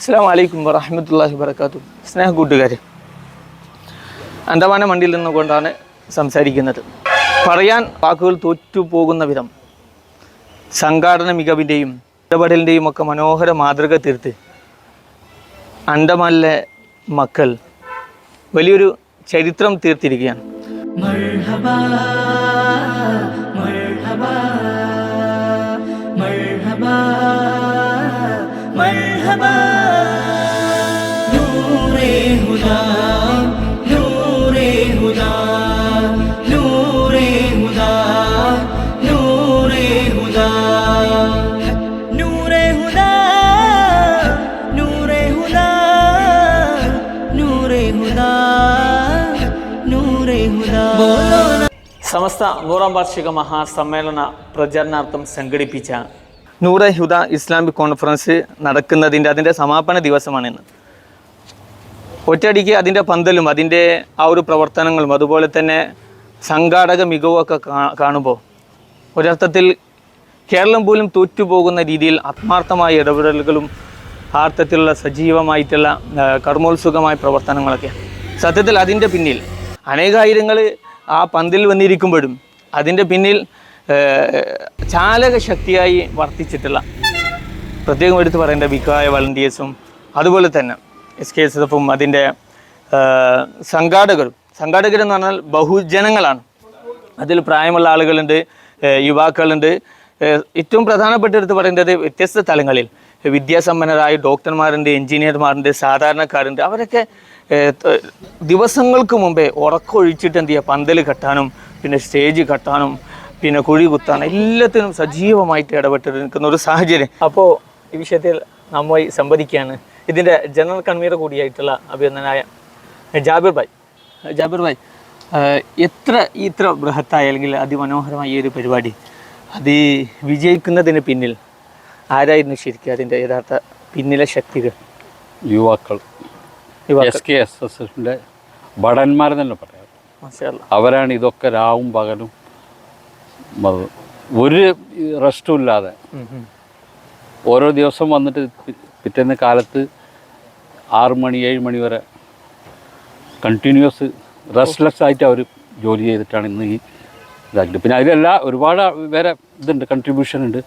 അസ്സാം വലൈക്കും വറഹമത്തല്ലാഹി വർക്കാത്തു സ്നേഹ കൂട്ടുകാർ അന്തമാന മണ്ടിയിൽ നിന്നുകൊണ്ടാണ് സംസാരിക്കുന്നത്. പറയാൻ വാക്കുകൾ തോറ്റുപോകുന്ന വിധം സംഘാടന മികവിന്റെയും ഇടപെടലിന്റെയും ഒക്കെ മനോഹര മാതൃക തീർത്ത് അന്തമാനിലെ മക്കൾ വലിയൊരു ചരിത്രം തീർത്തിരിക്കുകയാണ്. മർഹബ. مرحبا مرحبا مرحبا نور هدى نور هدى نور هدى نور هدى نور هدى نور هدى نور هدى نور هدى بولو സമസ്ത നൂറാം വാർഷിക മഹാസമ്മേളന പ്രചരണാർത്ഥം സംഘടിപ്പിച്ച നൂറ ഹുദ ഇസ്ലാമിക് കോൺഫറൻസ് നടക്കുന്നതിന്റെ അതിന്റെ സമാപന ദിവസമാണിന്ന് ഒറ്റയടിക്ക് അതിന്റെ പന്തലും അതിന്റെ ആ ഒരു പ്രവർത്തനങ്ങളും അതുപോലെ തന്നെ സംഘാടക മികവൊക്കെ കാണുമ്പോൾ ഒരർത്ഥത്തിൽ കേരളം പോലും തോറ്റുപോകുന്ന രീതിയിൽ ആത്മാർത്ഥമായ ഇടപെടലുകളും ആർത്ഥത്തിലുള്ള സജീവമായിട്ടുള്ള കർമ്മോത്സുഖമായ പ്രവർത്തനങ്ങളൊക്കെ സത്യത്തിൽ അതിന്റെ പിന്നിൽ അനേകായിരങ്ങൾ ആ പന്തിൽ വന്നിരിക്കുമ്പോഴും അതിന്റെ പിന്നിൽ ചാലക ശക്തിയായി വർത്തിച്ചിട്ടുള്ള പ്രത്യേകം എടുത്ത് പറയേണ്ട വിക്കായ വളണ്ടിയേഴ്സും അതുപോലെ തന്നെ എസ് കെ എസ് എഫും അതിന്റെ സംഘാടകരും. സംഘാടകരെന്ന് പറഞ്ഞാൽ ബഹുജനങ്ങളാണ്. അതിൽ പ്രായമുള്ള ആളുകളുണ്ട് യുവാക്കളുണ്ട്. ഏറ്റവും പ്രധാനപ്പെട്ട എടുത്ത് പറയേണ്ടത് വ്യത്യസ്ത തലങ്ങളിൽ. വിദ്യാസമ്പന്നരായ ഡോക്ടർമാരുണ്ട് എഞ്ചിനീയർമാരുണ്ട് സാധാരണക്കാരുണ്ട്. അവരൊക്കെ ദിവസങ്ങൾക്ക് മുമ്പേ ഉറക്കമൊഴിച്ചിട്ട് എന്ത് ചെയ്യുക? പന്തൽ കെട്ടാനും പിന്നെ സ്റ്റേജ് കെട്ടാനും പിന്നെ കുഴി കുത്താണ് എല്ലാത്തിനും സജീവമായിട്ട് ഇടപെട്ട് നിൽക്കുന്ന ഒരു സാഹചര്യം. അപ്പോൾ ഈ വിഷയത്തിൽ നമ്മോയി സംവദിക്കുകയാണ്. ഇതിന്റെ ജനറൽ കൺവീനർ കൂടിയായിട്ടുള്ള അഭിനന്ദനായ ജാബിർ ഭായ്. ജാബിർ ഭായ് എത്ര ഇത്ര ബൃഹത്തായ അല്ലെങ്കിൽ അതിമനോഹരമായ ഈ ഒരു പരിപാടി അത് വിജയിക്കുന്നതിന് പിന്നിൽ ആരായിരുന്നു ശരിക്കും അതിന്റെ യഥാർത്ഥ പിന്നിലെ ശക്തികൾ? യുവാക്കൾ. എസ് കെ എസ് എസ് എഫിന്റെ ഭടന്മാർ തന്നെ പറയാം. അവരാണ് ഇതൊക്കെ രാവും പകലും ഒരു റെസ്റ്റും ഇല്ലാതെ. ഓരോ ദിവസം വന്നിട്ട് പിറ്റേന്ന കാലത്ത് ആറ് മണി ഏഴ് മണി വരെ കണ്ടിന്യൂസ് റെസ്റ്റ്ലെസ് ആയിട്ട് അവർ ജോലി ചെയ്തിട്ടാണ് ഇന്ന് ഈ ഇതാക്കിയിട്ട് പിന്നെ അതിലെല്ലാം ഒരുപാട് വേറെ ഇതുണ്ട് കൺട്രിബ്യൂഷൻ ഉണ്ട്.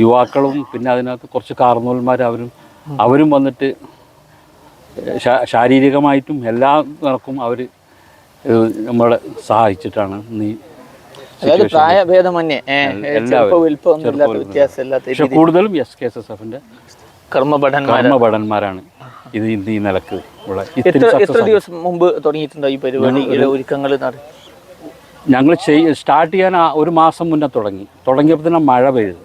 യുവാക്കളും പിന്നെ അതിനകത്ത് കുറച്ച് കാർന്നോന്മാർ അവരും അവരും വന്നിട്ട് ശാരീരികമായിട്ടും എല്ലാ നടക്കും അവർ നമ്മളെ സഹായിച്ചിട്ടാണ് ഇന്ന് ഈ അതായത് പ്രായഭേദമന്യേ പക്ഷെ കൂടുതലും എസ് കെ എസ് എസ് കർമ്മഭടന്മാർ കർമ്മഭടന്മാരാണ്. ഇത് ഇന്ന് ഈ നിലയ്ക്ക് ഉള്ള എത്ര ദിവസം മുമ്പ് തുടങ്ങിയിട്ടുണ്ടോ ഈ പരിപാടിയിലെ ഒരുക്കങ്ങൾ ഞങ്ങൾ സ്റ്റാർട്ട് ചെയ്യാൻ ഒരു മാസം മുന്നേ തുടങ്ങി. തുടങ്ങിയപ്പോൾ തന്നെ മഴ പെയ്തു.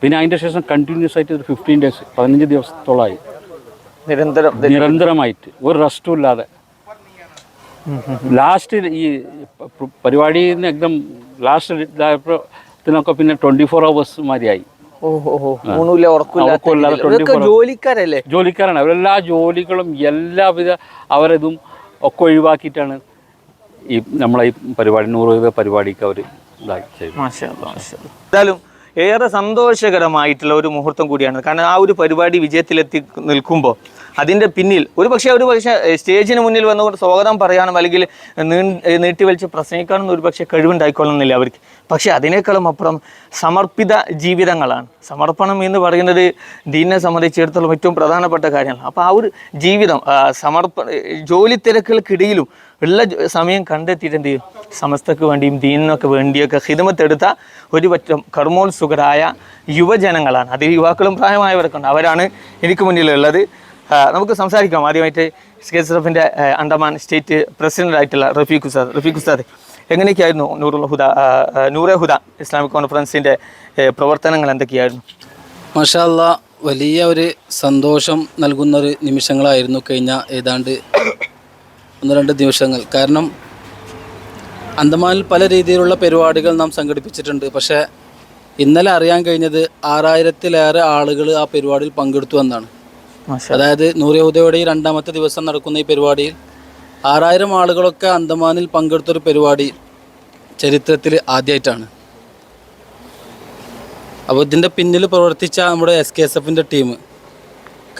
പിന്നെ അതിന്റെ ശേഷം കണ്ടിന്യൂസ് ആയിട്ട് ഒരു ഫിഫ്റ്റീൻ ഡേയ്സ് പതിനഞ്ച് ദിവസത്തോളമായി നിരന്തരം നിരന്തരമായിട്ട്. ഒരു റെസ്റ്റും ഇല്ലാതെ. ലാസ്റ്റ് ഈ പരിപാടിന്ന് പരിപാടിയിൽ നിന്ന് എക്ദം ലാസ്റ്റ് ഇതായപ്പോഴത്തിനൊക്കെ പിന്നെ ട്വന്റി ഫോർ അവേഴ്സ് മാതിരിയായി ഓഹോ ഓഹോ. ഊണുമില്ല ഉറക്കില്ല ഉറക്കമില്ലാതെ ഇതൊക്കെ 24 ജോലിക്കാരല്ലേ? ജോലിക്കാരാണ്. അവരെല്ലാ ജോലികളും എല്ലാവിധ അവരതും ഒക്കെ ഒഴിവാക്കിയിട്ടാണ് ഈ നമ്മളെ ഈ പരിപാടി നൂറ് രൂപ പരിപാടിക്ക് അവർ. എന്തായാലും ഏറെ സന്തോഷകരമായിട്ടുള്ള ഒരു മുഹൂർത്തം കൂടിയാണ്. കാരണം ആ ഒരു പരിപാടി വിജയത്തിലെത്തി നിൽക്കുമ്പോൾ അതിന്റെ പിന്നിൽ ഒരു പക്ഷേ ഒരു പക്ഷേ സ്റ്റേജിന് മുന്നിൽ വന്നുകൊണ്ട് സ്വാഗതം പറയാനും അല്ലെങ്കിൽ നീട്ടി വലിച്ച് പ്രസംഗിക്കാനും ഒരു പക്ഷേ കഴിവുണ്ടായിക്കൊള്ളുന്നില്ല അവർക്ക്. പക്ഷേ അതിനേക്കാളും അപ്പുറം സമർപ്പിത ജീവിതങ്ങളാണ്. സമർപ്പണം എന്ന് പറയുന്നത് ദീനെ സംബന്ധിച്ചിടത്തോളം ഏറ്റവും പ്രധാനപ്പെട്ട കാര്യമാണ് അപ്പോൾ ആ ഒരു ജീവിതം സമർപ്പ ജോലി തിരക്കുകൾക്കിടയിലും ഉള്ള സമയം കണ്ടെത്തിയിട്ട് എന്ത് ചെയ്യും സമസ്തക്ക് വേണ്ടിയും ദീനിനൊക്കെ വേണ്ടിയൊക്കെ ഹിതമത്തെടുത്ത ഒരു പറ്റം കർമ്മോത്സുകരായ യുവജനങ്ങളാണ്. അതിൽ യുവാക്കളും പ്രായമായവരൊക്കെ ഉണ്ട്. അവരാണ് എനിക്ക് മുന്നിലുള്ളത്. നമുക്ക് സംസാരിക്കാം. ആദ്യമായിട്ട് സ്കേസ് എഫിന്റെ അണ്ടമാൻ സ്റ്റേറ്റ് പ്രസിഡന്റ് ആയിട്ടുള്ള റഫീഖ് ഉസ്താദ്. റഫീഖ് ഉസ്താദ് എങ്ങനെയൊക്കെയായിരുന്നു നൂറുൽ ഹുദ നൂറെ ഹുദ ഇസ്ലാമിക് കോൺഫറൻസിന്റെ പ്രവർത്തനങ്ങൾ എന്തൊക്കെയായിരുന്നു? മഷാല്ല വലിയ ഒരു സന്തോഷം നൽകുന്ന ഒരു നിമിഷങ്ങളായിരുന്നു കഴിഞ്ഞ ഏതാണ്ട് ഒന്ന് രണ്ട് ദിവസങ്ങൾ. കാരണം അന്തമാനിൽ പല രീതിയിലുള്ള പരിപാടികൾ നാം സംഘടിപ്പിച്ചിട്ടുണ്ട്. പക്ഷേ ഇന്നലെ അറിയാൻ കഴിഞ്ഞത് ആറായിരത്തിലേറെ ആളുകൾ ആ പരിപാടിയിൽ പങ്കെടുത്തു എന്നാണ്. അതായത് നൂറിയഹുദയുടെ ഈ രണ്ടാമത്തെ ദിവസം നടക്കുന്ന ഈ പരിപാടിയിൽ ആറായിരം ആളുകളൊക്കെ അന്തമാനിൽ പങ്കെടുത്തൊരു പരിപാടി ചരിത്രത്തിൽ ആദ്യമായിട്ടാണ് അപ്പോൾ ഇതിന്റെ പിന്നിൽ പ്രവർത്തിച്ച നമ്മുടെ എസ് കെ എസ് എഫിന്റെ ടീം.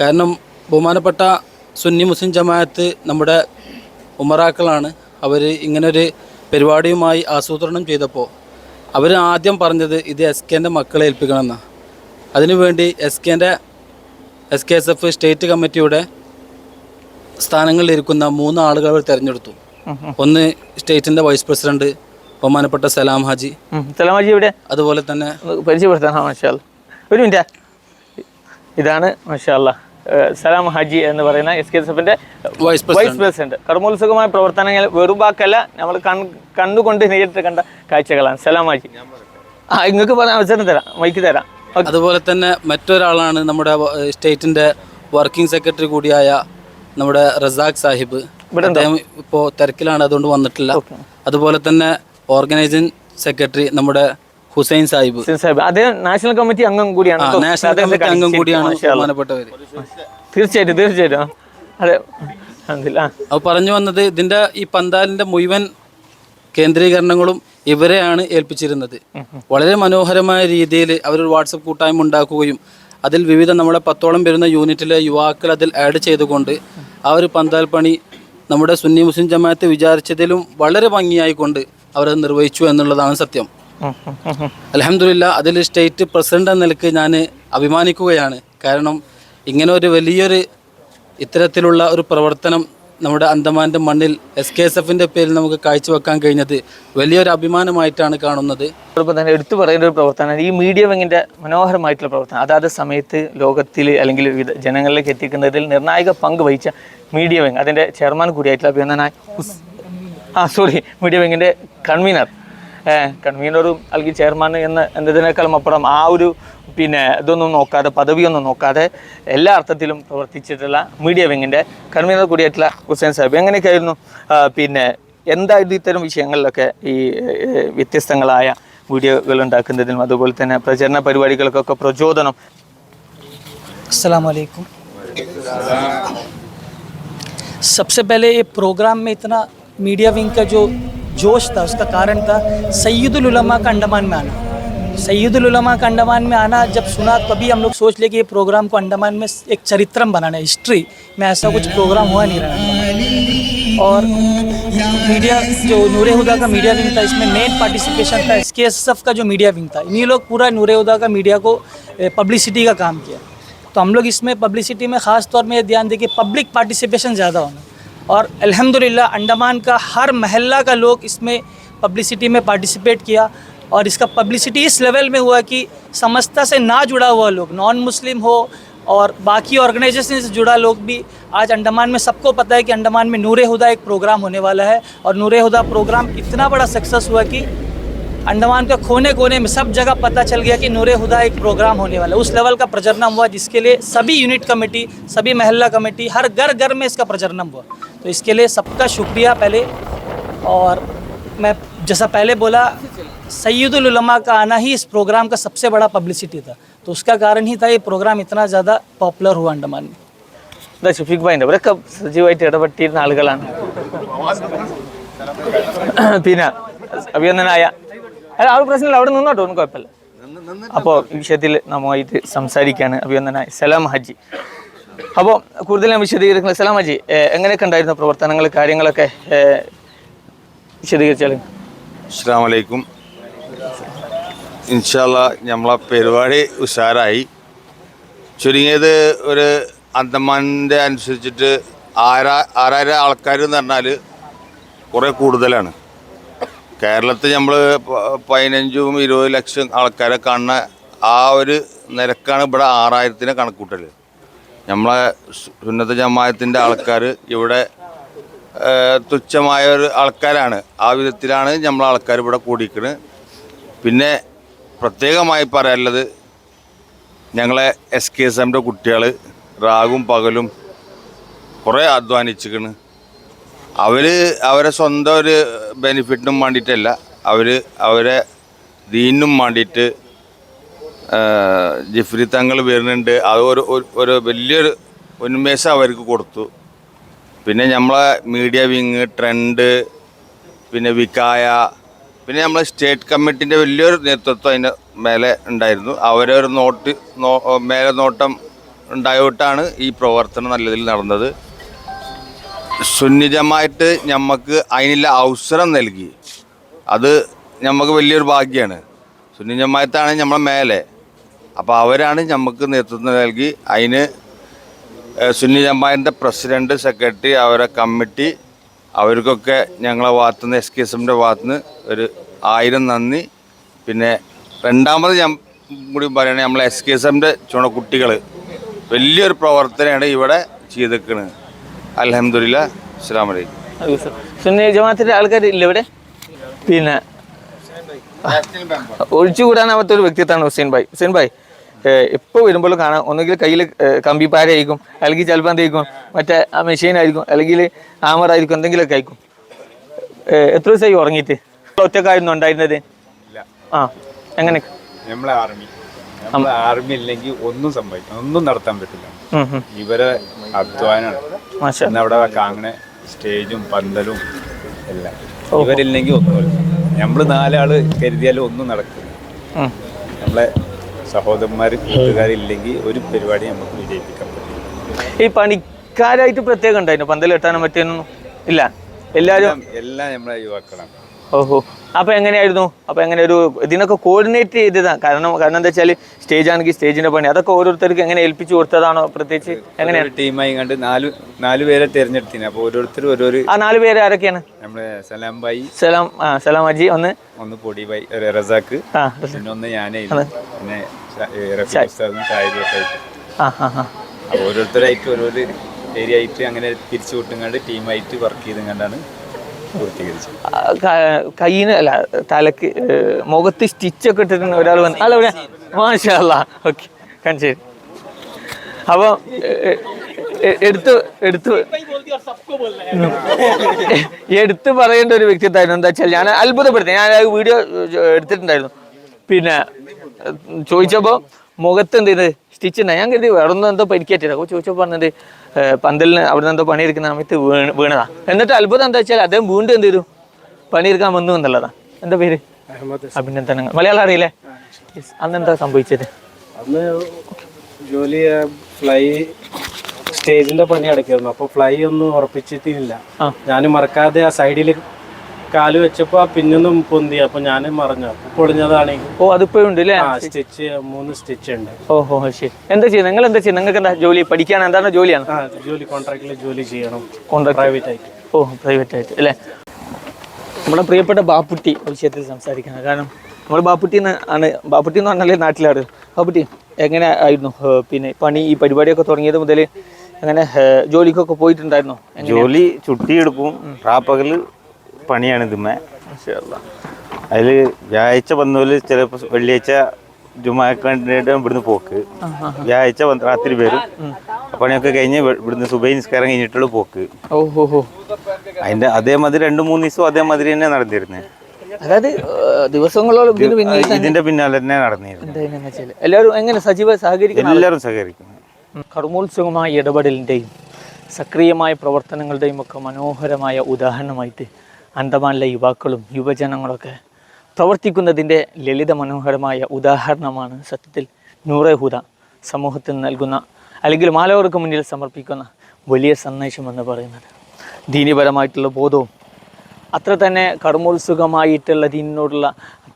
കാരണം ബഹുമാനപ്പെട്ട സുന്നി മുസ്ലിം ജമാഅത്ത് നമ്മുടെ ഉമറാക്കളാണ്. അവർ ഇങ്ങനൊരു പരിപാടിയുമായി ആസൂത്രണം ചെയ്തപ്പോൾ അവർ ആദ്യം പറഞ്ഞത് ഇത് എസ് കെന്റെ മക്കളെ ഏൽപ്പിക്കണമെന്നാണ് അതിനുവേണ്ടി S കെന്റെ S K S F state കമ്മിറ്റിയുടെ സ്ഥാനങ്ങളിലിരിക്കുന്ന മൂന്ന് ആളുകൾ അവർ തിരഞ്ഞെടുത്തു. ഒന്ന് സ്റ്റേറ്റിന്റെ വൈസ് പ്രസിഡന്റ് ബഹുമാനപ്പെട്ട സലാം ഹാജി. സലാം ഹാജി ഇവിടെ അതുപോലെ തന്നെ പരിചയപ്പെടുത്താൻ ആ ഒരു മിനിറ്റ്. ഇതാണ് മാഷാല്ല സലാം ഹാജി എന്ന് പറയുന്ന എസ് കെ എസ് എഫിന്റെ വൈസ് പ്രസിഡന്റ്. കർമ്മോത്സുകമായ പ്രവർത്തനങ്ങൾ വെറും വാക്കല്ല നമ്മൾ കണ്ണുകൊണ്ട് നേരിട്ട് കണ്ട കാഴ്ചകളാണ്. സലാം ഹാജി. ആ നിങ്ങൾക്ക് പറഞ്ഞ അവസരം തരാം. മൈക്ക് തരാം. അതുപോലെ തന്നെ മറ്റൊരാളാണ് നമ്മുടെ സ്റ്റേറ്റിന്റെ വർക്കിംഗ് സെക്രട്ടറി കൂടിയായ നമ്മുടെ റസാഖ് സാഹിബ്. അദ്ദേഹം ഇപ്പോൾ തിരക്കിലാണ് അതുകൊണ്ട് വന്നിട്ടില്ല. അതുപോലെ തന്നെ ഓർഗനൈസിംഗ് സെക്രട്ടറി നമ്മുടെ ഹുസൈൻ സാഹിബ്. സാഹിബ്. അദ്ദേഹം നാഷണൽ കമ്മിറ്റി അംഗം കൂടിയാണ്. നാഷണൽ കമ്മിറ്റി അംഗം കൂടിയാണ് ബഹുമാനപ്പെട്ടവര്. തീർച്ചയായിട്ടും തീർച്ചയായിട്ടും. അതെ. അത് പറഞ്ഞു വന്നത് ഇതിന്റെ ഈ പന്താലിന്റെ മുഴുവൻ കേന്ദ്രീകരണങ്ങളും ഇവരെയാണ് ഏൽപ്പിച്ചിരുന്നത്. വളരെ മനോഹരമായ രീതിയിൽ അവർ വാട്സപ്പ് കൂട്ടായ്മ ഉണ്ടാക്കുകയും അതിൽ വിവിധ നമ്മുടെ പത്തോളം വരുന്ന യൂണിറ്റിലെ യുവാക്കൾ അതിൽ ആഡ് ചെയ്തുകൊണ്ട് ആ ഒരു പന്താൽ പണി നമ്മുടെ സുന്നി മുസ്ലിം ജമാഅത്ത് വിചാരിച്ചതിലും വളരെ ഭംഗിയായി കൊണ്ട് അവരത് നിർവഹിച്ചു എന്നുള്ളതാണ് സത്യം. അലഹമില്ല അതിൽ സ്റ്റേറ്റ് പ്രസിഡന്റ് എന്ന നിലയ്ക്ക് ഞാൻ അഭിമാനിക്കുകയാണ്. കാരണം ഇങ്ങനെ ഒരു വലിയൊരു ഇത്തരത്തിലുള്ള ഒരു പ്രവർത്തനം നമ്മുടെ അന്തമാന്റെ മണ്ണിൽ എസ് കെ എസ് എഫിന്റെ പേരിൽ നമുക്ക് കാഴ്ചവെക്കാൻ കഴിഞ്ഞത് വലിയൊരു അഭിമാനമായിട്ടാണ് കാണുന്നത്. അതോടൊപ്പം തന്നെ എടുത്തു പറയുന്ന ഒരു പ്രവർത്തനമാണ് ഈ മീഡിയ വിങ്ങിന്റെ മനോഹരമായിട്ടുള്ള പ്രവർത്തനം. അതാത് സമയത്ത് ലോകത്തിൽ അല്ലെങ്കിൽ ജനങ്ങളിലേക്ക് എത്തിക്കുന്നതിൽ നിർണായക പങ്ക് വഹിച്ച മീഡിയ വിങ് അതിന്റെ ചെയർമാൻ കൂടിയായിട്ടുള്ള അഭിനന്ദനായ ആ സോറി മീഡിയ വിങ്ങിന്റെ കൺവീനർ. കൺവീനറും അല്ലെങ്കിൽ ചെയർമാൻ എന്ന എന്നതിനേക്കാളും അപ്പുറം ആ ഒരു പിന്നെ ഇതൊന്നും നോക്കാതെ പദവിയൊന്നും നോക്കാതെ എല്ലാ അർത്ഥത്തിലും പ്രവർത്തിച്ചിട്ടുള്ള മീഡിയ വിങ്ങിന്റെ കൺവീനർ കൂടിയായിട്ടുള്ള ഹുസൈൻ സാഹിബ് എങ്ങനെയൊക്കെയായിരുന്നു ആ, പിന്നെ എന്തായിരുന്നു ഇത്തരം വിഷയങ്ങളിലൊക്കെ ഈ ഏഹ്, വ്യത്യസ്തങ്ങളായ വീഡിയോകൾ ഉണ്ടാക്കുന്നതിനും അതുപോലെ തന്നെ പ്രചരണ പരിപാടികൾക്കൊക്കെ പ്രചോദനം अस्सलाम वालेकुम सबसे पहले ये प्रोग्राम में इतना मीडिया विंग का जो जोश था उसका कारण था सैयदुल उलमा का अंडमान में आना सैयदुल उलमा का अंडमान में आना, जब सुना, तभी हम लोग सोच लिए कि ये प्रोग्राम को अंडमान में एक चरित्रम बनाना है हिस्ट्री में ऐसा कुछ प्रोग्राम हुआ नहीं रहा। और मीडिया जो नूरे हुदा का मीडिया विंग था, इसमें मेन पार्टिसिपेशन था एस के का जो मीडिया विंग था, इन्हीं लोग पूरा नूरे हुदा का मीडिया को पब्लिसिटी का काम किया। तो हम लोग इसमें पब्लिसिटी में ख़ास तौर में ध्यान दें कि पब्लिक पार्टिसिपेशन ज़्यादा होना। और अल्हम्दुलिल्लाह, अंडमान का हर महल्ला का लोग इसमें पब्लिसिटी में पार्टिसिपेट किया। और इसका पब्लिसिटी इस लेवल में हुआ कि समस्ता से ना जुड़ा हुआ लोग नॉन मुस्लिम हो और बाकी ऑर्गेनाइजेशन से जुड़ा लोग भी, आज अंडमान में सबको पता है कि अंडमान में नूर हुदा एक प्रोग्राम होने वाला है और नूर हुदा प्रोग्राम इतना बड़ा सक्सेस हुआ कि अंडमान के कोने कोने में सब जगह पता चल गया कि नूर हुदा एक प्रोग्राम होने वाला है। उस लेवल का प्रचरणम हुआ जिसके लिए सभी यूनिट कमेटी सभी महल्ला कमेटी हर घर घर में इसका प्रचरणम हुआ। तो इसके लिए सबका शुक्रिया पहले और मैं जैसा पहले बोला सैदुल उलमा का आना ही इस प्रोग्राम का सबसे बड़ा पब्लिसिटी था तो उसका कारण ही था ये प्रोग्राम इतना ज़्यादा पॉपुलर हुआ अंडमान में എന്താ ഷഫീഖ് ഭായിൻ്റെ അവരൊക്കെ സജീവമായിട്ട് ഇടപെട്ടിരുന്ന ആളുകളാണ് പിന്നെ അഭിനന്ദനായ അല്ല ആ ഒരു പ്രശ്നമില്ല അവിടെ നിന്നോട്ടോ ഒന്നും കുഴപ്പമില്ല അപ്പോൾ ഈ വിഷയത്തിൽ നമ്മുമായിട്ട് സംസാരിക്കുകയാണ് അഭിനന്ദനായ സലാം ഹജ്ജി അപ്പോൾ കൂടുതൽ ഞാൻ വിശദീകരിക്കുന്നത് സലാം ഹജ്ജി ഏഹ്, എങ്ങനെയൊക്കെ ഉണ്ടായിരുന്നു പ്രവർത്തനങ്ങൾ കാര്യങ്ങളൊക്കെ ഏഹ്, വിശദീകരിച്ചാൽ അസ്സാം ഇൻഷാല്ല നമ്മളെ പരിപാടി ഉഷാറായി. ചുരുങ്ങിയത് ഒരു അന്തമാനിന്റെ അനുസരിച്ചിട്ട് ആരാ ആറായിരം ആൾക്കാർ എന്ന് പറഞ്ഞാൽ കുറേ കൂടുതലാണ്. കേരളത്തിൽ നമ്മൾ പതിനഞ്ചും ഇരുപത് ലക്ഷം ആൾക്കാരെ കാണുന്ന ആ ഒരു നിരക്കാണ് ഇവിടെ ആറായിരത്തിനെ കണക്കൂട്ടൽ നമ്മളെ സുന്നത്ത ജമായത്തിന്റെ ആൾക്കാർ ഇവിടെ തുച്ഛമായ ഒരു ആൾക്കാരാണ്. ആ വിധത്തിലാണ് നമ്മൾ ആൾക്കാർ ഇവിടെ കൂടിക്കുന്നത് പിന്നെ പ്രത്യേകമായി പറയാനുള്ളത് ഞങ്ങളെ എസ് കെ എസ് എമ്മിന്റെ കുട്ടികൾ രാവും പകലും കുറേ അധ്വാനിച്ചിരിക്കുന്നു അവർ അവരെ സ്വന്തം ഒരു ബെനിഫിറ്റിനും വേണ്ടിയിട്ടല്ല അവർ അവരെ ദീനിനും വേണ്ടിയിട്ട് ജിഫ്രി തങ്ങൾ വരുന്നുണ്ട്. അത് ഒരു- ഒരു വലിയൊരു ഉന്മേഷം അവർക്ക് കൊടുത്തു. പിന്നെ നമ്മളെ മീഡിയ വിങ് ട്രെൻഡ് പിന്നെ വിക്കായ പിന്നെ നമ്മളെ സ്റ്റേറ്റ് കമ്മിറ്റിന്റെ വലിയൊരു നേതൃത്വം അതിന്റെ മേലെ ഉണ്ടായിരുന്നു. അവരെ ഒരു നോട്ട് മേലെ നോട്ടം ഉണ്ടായിട്ടാണ് ഈ പ്രവർത്തനം നല്ല രീതിയിൽ നടന്നത്. സുന്നിജമായിട്ട് നമുക്ക് അതിനുള്ള അവസരം നൽകി. അത് നമുക്ക് വലിയൊരു ഭാഗ്യമാണ് സുന്നിജമായിട്ടാണ് നമ്മളെ മേലെ. അപ്പോൾ അവരാണ് നമുക്ക് നേതൃത്വം നൽകി. അതിന് സുന്നി ജമായത്തിന്റെ പ്രസിഡന്റ് സെക്രട്ടറി അവരെ കമ്മിറ്റി അവർക്കൊക്കെ ഞങ്ങളെ ഭാഗത്തുനിന്ന് എസ് കെ എസ് എമ്മിന്റെ ഭാഗത്തുനിന്ന് ഒരു ആയിരം നന്ദി. പിന്നെ രണ്ടാമത് ഞാൻ കൂടി പറയുകയാണെങ്കിൽ നമ്മളെ എസ് കെ എസ് എമ്മിന്റെ ചുണക്കുട്ടികൾ വലിയൊരു പ്രവർത്തനമാണ് ഇവിടെ ചെയ്തിരിക്കുന്നത് അലഹമില്ല അസ്സാം വലൈക്കും സുനിൽ സുന്നി ജമാഅത്തിന്റെ ആൾക്കാർ ഇല്ല ഇവിടെ? പിന്നെ ഒഴിച്ചുകൂടാനാവാത്ത ഒരു വ്യക്തിത്വമാണ് ഹുസൈൻ ഭായ്. ഹുസൈൻ ഭായ് എപ്പോൾ വരുമ്പോഴും കാണാം. ഒന്നുകിൽ കയ്യിൽ കമ്പിപ്പാരായിരിക്കും അല്ലെങ്കിൽ ചിലപ്പോൾ എന്തായിരിക്കും മറ്റേ ആ മെഷീൻ ആയിരിക്കും അല്ലെങ്കിൽ ആമറായിരിക്കും എന്തെങ്കിലുമൊക്കെ ആയിരിക്കും. എത്ര ദിവസമായി ഉറങ്ങിയിട്ട്? ഒറ്റക്കായിരുന്നു ഉണ്ടായിരുന്നത്? ആ എങ്ങനെ? നമ്മളെ ആർമി. നമ്മളെ ആർമി ഇല്ലെങ്കിൽ ഒന്നും സംഭവിക്കും ഒന്നും നടത്താൻ പറ്റില്ല. ഇവരെ അധ്വാനാണ്. അവിടെ അങ്ങനെ സ്റ്റേജും പന്തലും എല്ലാം. ഇവരില്ലെങ്കിൽ ഒന്നുമില്ല. നമ്മൾ നാലാൾ കരുതിയാലും ഒന്നും നടക്കില്ല. നമ്മളെ സഹോദരന്മാർ കൂട്ടുകാരില്ലെങ്കിൽ ഒരു പരിപാടി നമുക്ക് വിജയിപ്പിക്കാൻ പറ്റില്ല. ഈ പണിക്കാരായിട്ട് പ്രത്യേകം ഉണ്ടായിരുന്നു? പന്തൽ കെട്ടാനും പറ്റിയൊന്നും ഇല്ല. എല്ലാവരും എല്ലാം- എല്ലാം നമ്മളെ യുവാക്കളാണ്. ഓഹോ. അപ്പൊ എങ്ങനെയായിരുന്നു? അപ്പോൾ എങ്ങനെ ഒരു ഇതിനൊക്കെ കോർഡിനേറ്റ് ചെയ്തതാണ് കാരണം കാരണം എന്താ വെച്ചാൽ സ്റ്റേജ് ആണെങ്കിൽ സ്റ്റേജിന്റെ പണി. അതൊക്കെ ഓരോരുത്തർക്ക് എങ്ങനെ ഏൽപ്പിച്ചു കൊടുത്തതാണോ പ്രത്യേകിച്ച്? എങ്ങനെയാണ് ടീമായി കണ്ട് നാല് നാല് പേരെ തിരഞ്ഞെടുത്തിന്. അപ്പോൾ ഓരോരുത്തരും ഓരോരു ആ നാല് പേര് ആരൊക്കെയാണ്? നമ്മുടെ സലാം ബായി സലാം ആ സലാം അജി ഒന്ന്. ഒന്ന് പൊടി ഒരു റസാക്ക്. ആ പിന്നെ ഒന്ന് ഞാനായിരുന്നു പിന്നെ ആ ആ ആ. അപ്പോൾ ഓരോരുത്തരായിട്ട് ഓരോരു ഏരിയ ആയിട്ട് അങ്ങനെ തിരിച്ചു വിട്ടുങ്ങാണ്ട് ടീമായിട്ട് വർക്ക് ചെയ്തുകൊണ്ടാണ് കയ്യിന് അല്ല തലക്ക് മുഖത്ത് സ്റ്റിച്ചൊക്കെ ഇട്ടിട്ടുണ്ട് ഒരാൾ വന്ന്. അല്ല. ഇവിടെ മാഷല്ല ഓക്കെ കാണിച്ചു അപ്പോൾ എടുത്ത് എടുത്ത്. എടുത്ത് പറയേണ്ട ഒരു വ്യക്തിത്വമായിരുന്നു എന്താ വെച്ചാൽ ഞാൻ അത്ഭുതപ്പെടുത്തി. ഞാൻ വീഡിയോ എടുത്തിട്ടുണ്ടായിരുന്നു. പിന്നെ ചോദിച്ചപ്പോൾ മുഖത്ത് എന്ത് ചെയ്ത് സ്റ്റിച്ച് ഉണ്ടായി ഞാൻ കരുതി വേറെ ഒന്നും എന്തോ പരിക്കേറ്റില്ല അപ്പോൾ ചോദിച്ചപ്പോൾ പറഞ്ഞത് പന്തലിന് അവിടെ നിന്ന് എന്തോ പണിയെടുക്കുന്ന സമയത്ത് വീണ് വീണതാ. എന്നിട്ട് അത്ഭുതം എന്താ വെച്ചാൽ അദ്ദേഹം വീണ്ടും എന്ത് ചെയ്തു? പണിയെടുക്കാൻ വന്നു എന്നുള്ളതാ. എന്താ പേര്? അഭിനന്ദനങ്ങൾ. മലയാളം അറിയില്ലേ. അന്ന് എന്താ സംഭവിച്ചത്? അന്ന് ജോലി ഫ്ലൈ സ്റ്റേജിന്റെ പണി അടക്കായിരുന്നു. അപ്പൊ ഫ്ലൈ ഒന്നും ഉറപ്പിച്ചിട്ടില്ല. ഞാൻ മറക്കാതെ ആ സൈഡിൽ കാൽ വെച്ചപ്പോ ആ പിന്നൊന്നും പൊന്തി അപ്പൊ ഞാൻ മറിഞ്ഞു അപ്പൊ പൊളിഞ്ഞതാണ്. ഓ അതിപ്പോ ഉണ്ട് അല്ലേ ആ സ്റ്റിച്ച് മൂന്ന് സ്റ്റിച്ച് ഉണ്ട്. ഓഹോ ശരി. എന്താ ചെയ്യുന്നത്? നിങ്ങൾ എന്താ ചെയ്യുന്നത്? നിങ്ങൾക്ക് എന്താ ജോലി? പഠിക്കാൻ എന്താണ് ജോലിയാണ്? ആ ജോലി കോൺട്രാക്ടിൽ ജോലി ചെയ്യണം. കോൺട്രാക്ട് പ്രൈവറ്റ് ആയിട്ട്. ഓ പ്രൈവറ്റ് ആയിട്ട് അല്ലേ നമ്മുടെ പ്രിയപ്പെട്ട ബാപ്പുട്ടി വിഷയത്തിൽ സംസാരിക്കണം കാരണം നമ്മൾ ബാപ്പുട്ടി എന്ന് ആണ് ബാപ്പുട്ടി എന്ന് പറഞ്ഞാലേ നാട്ടിലാണ്. ബാപ്പുട്ടി എങ്ങനെ ആയിരുന്നു? പിന്നെ പണി ഈ പരിപാടിയൊക്കെ തുടങ്ങിയത് മുതൽ അങ്ങനെ ജോലിക്കൊക്കെ പോയിട്ടുണ്ടായിരുന്നോ? ജോലി ചുട്ടിയെടുക്കും. റാപ്പകൽ പണിയാണ് ഇതുമേ അതിൽ വ്യാഴ്ച വന്നോൽ ചിലപ്പോൾ വെള്ളിയാഴ്ച ജുമാക്കാണ്ടിട്ട് ഇവിടുന്ന് പോക്ക്. വ്യാഴ്ച രാത്രി വരും. പണിയൊക്കെ കഴിഞ്ഞ് ഇവ- ഇവിടുന്ന് സുബൈ നിസ്കാരം കഴിഞ്ഞിട്ടുള്ള പോക്ക്. ഓഹോ അതിന്റെ അതേമാതിരി രണ്ടു മൂന്ന് ദിവസം അതേമാതിരി തന്നെ നടന്നിരുന്നത് അതായത് ദിവസങ്ങളോളം ഇതിന് ഇതിന്റെ പിന്നാലെ തന്നെ നടന്നിരുന്നു. എല്ലാവരും എങ്ങനെ സജീവ സഹകരിക്കുന്നു എല്ലാവരും സഹകരിക്കുന്നു. കർമ്മോത്സുകമായ ഇടപെടലിന്റെയും സക്രിയമായ പ്രവർത്തനങ്ങളുടെയും ഒക്കെ മനോഹരമായ ഉദാഹരണമായിട്ട് അന്തമാനിലെ യുവാക്കളും യുവജനങ്ങളൊക്കെ പ്രവർത്തിക്കുന്നതിന്റെ ലളിത മനോഹരമായ ഉദാഹരണമാണ് സത്യത്തിൽ നൂറെ ഹുദ സമൂഹത്തിന് നൽകുന്ന അല്ലെങ്കിൽ മാലവർക്ക് മുന്നിൽ സമർപ്പിക്കുന്ന വലിയ സന്ദേശം എന്ന് പറയുന്നത്. ദീനീപരമായിട്ടുള്ള ബോധവും അത്ര തന്നെ കർമ്മോത്സുകമായിട്ടുള്ള ദീനിനോടുള്ള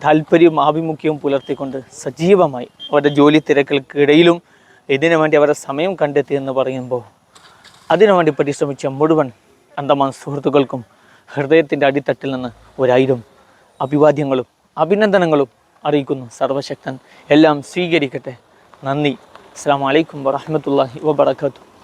താല്പര്യവും ആഭിമുഖ്യവും പുലർത്തിക്കൊണ്ട് സജീവമായി അവരുടെ ജോലി തിരക്കുകൾക്കിടയിലും ഇതിനു വേണ്ടി അവരുടെ സമയം കണ്ടെത്തി എന്ന് പറയുമ്പോൾ അതിനുവേണ്ടി പരിശ്രമിച്ച മുഴുവൻ അന്തമാൻ സുഹൃത്തുക്കൾക്കും ഹൃദയത്തിന്റെ അടിത്തട്ടിൽ നിന്ന് ഒരായിരം അഭിവാദ്യങ്ങളും അഭിനന്ദനങ്ങളും അറിയിക്കുന്നു. സർവശക്തൻ എല്ലാം സ്വീകരിക്കട്ടെ. നന്ദി. അസ്സാം വലൈക്കും വറഹമത്തല്ലാഹി വബർക്കാത്തു